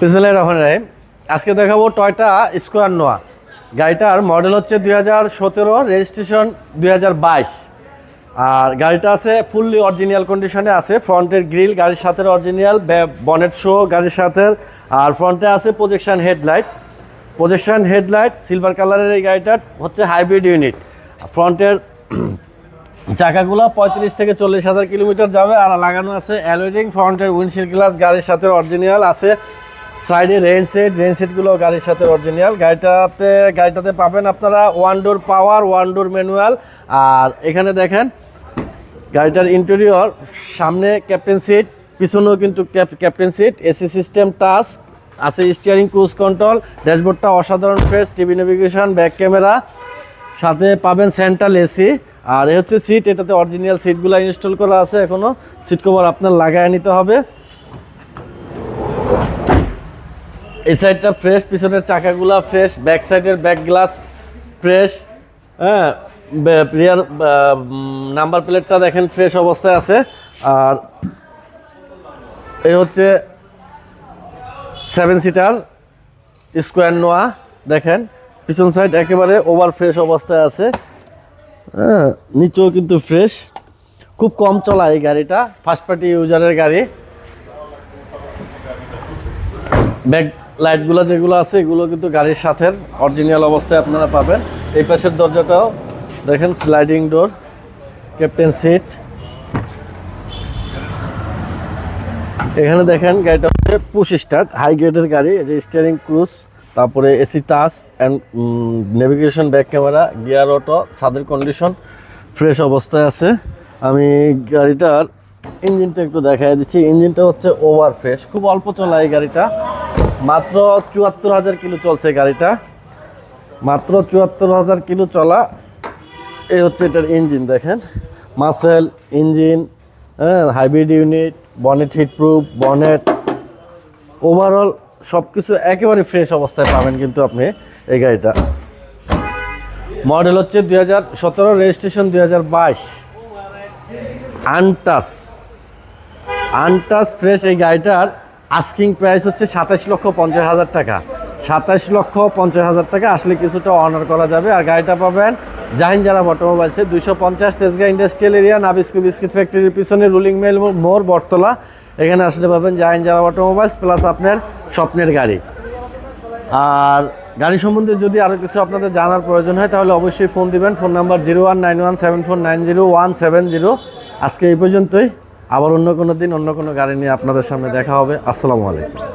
বিসমুল্লাহ রহমান রাহিম। আজকে দেখাবো টয়টা স্কোয়ার নোয়া। গাড়িটার মডেল হচ্ছে দুই হাজার সতেরো, রেজিস্ট্রেশন দুই হাজার বাইশ। আর গাড়িটা আছে ফুললি অরিজিনাল কন্ডিশনে আছে। ফ্রন্টের গ্রিল, গাড়ির সাথে অরিজিনাল বনেট শো গাড়ির সাথে আর ফ্রন্টে আছে projection headlight projection headlight silver কালারের এই গাড়িটার হচ্ছে হাইব্রিড ইউনিট ফ্রন্টের চাকাগুলো পঁয়ত্রিশ থেকে চল্লিশ হাজার কিলোমিটার যাবে। আর লাগানো আছে অ্যালোডিং ফ্রন্টের উইন্ডশিল্ড গ্লাস গাড়ির সাথে অরিজিনাল আছে। সাইডে রেন সেট রেন সেটগুলো গাড়ির সাথে অরিজিনাল গাড়িটাতে গাড়িটাতে পাবেন আপনারা one door power, one door manual. আর এখানে দেখেন, গাড়িটার ইন্টেরিয়র সামনে ক্যাপ্টেন সিট পিছনেও কিন্তু captain seat AC system touch আছে স্টিয়ারিং ক্রুজ কন্ট্রোল ড্যাশবোর্ডটা অসাধারণ fresh TV navigation back camera সাথে পাবেন সেন্ট্রাল এসি আর এ হচ্ছে সিট এটাতে অরিজিনাল সিটগুলো ইনস্টল করা আছে এখনও। সিট কভার আপনার লাগায় নিতে হবে। এই সাইডটা ফ্রেশ পিছনের চাকাগুলা ফ্রেশ ব্যাক সাইডের ব্যাক গ্লাস ফ্রেশ হ্যাঁ? রিয়ার নাম্বার প্লেটটা দেখেন ফ্রেশ অবস্থায় আছে। আর এই হচ্ছে সেভেন সিটার স্কোয়ার নোয়া দেখেন? পিছন সাইড একেবারে ওভার ফ্রেশ অবস্থায় আছে। হ্যাঁ নিচেও কিন্তু ফ্রেশ খুব কম চলা এই গাড়িটা ফার্স্ট পার্টি ইউজারের গাড়ি। ব্যাক লাইটগুলো যেগুলো আছে, এগুলো কিন্তু গাড়ির সাথে অরিজিনাল অবস্থায় আপনারা পাবেন। এই পাশের দরজাটাও দেখেন স্লাইডিং ডোর ক্যাপ্টেন সিট এখানে দেখেন, গাড়িটা হচ্ছে পুশ স্টার্ট হাই গ্রেডের গাড়ি যে স্টিয়ারিং ক্রুজ তারপরে AC touch and navigation back camera gear auto ছাদের কন্ডিশন ফ্রেশ অবস্থায় আছে। আমি গাড়িটার ইঞ্জিনটা একটু দেখাই দিচ্ছি। ইঞ্জিনটা হচ্ছে ওভার ফ্রেশ খুব অল্প চলা এই গাড়িটা। মাত্র চুয়াত্তর হাজার কিলো চলছে গাড়িটা। মাত্র চুয়াত্তর হাজার কিলো চলা, এই হচ্ছে এটার ইঞ্জিন দেখেন। মাসেল ইঞ্জিন হ্যাঁ hybrid unit, bonnet heat proof bonnet. Overall সব কিছু একেবারে ফ্রেশ অবস্থায় পাবেন কিন্তু আপনি এই গাড়িটা। মডেল হচ্ছে দুই হাজার সতেরো রেজিস্ট্রেশন দুই হাজার বাইশ। আনটাস আনটাস ফ্রেশ এই গাড়িটার আস্কিং প্রাইস হচ্ছে সাতাশ লক্ষ পঞ্চাশ হাজার টাকা। সাতাশ লক্ষ পঞ্চাশ হাজার টাকা, আসলে কিছুটা অনার করা যাবে। আর গাড়িটা পাবেন জাহিন যারা অটোমোবাইলসে দুইশো পঞ্চাশ Tejgaon industrial area Nabisco biscuit ফ্যাক্টরির পিছনে রুলিং মেল মোর বটতলা। এখানে আসলে পাবেন জাহিন যারা অটোমোবাইলস প্লাস আপনার স্বপ্নের গাড়ি। আর গাড়ি সম্বন্ধে যদি আরও কিছু আপনাদের জানার প্রয়োজন হয়, তাহলে অবশ্যই ফোন দিবেন। Phone number zero one nine one seven four nine zero one seven zero আজকে এই পর্যন্তই। আবার অন্য কোনো দিন অন্য কোনো গাড়ি নিয়ে আপনাদের সামনে দেখা হবে। আসসালামু আলাইকুম।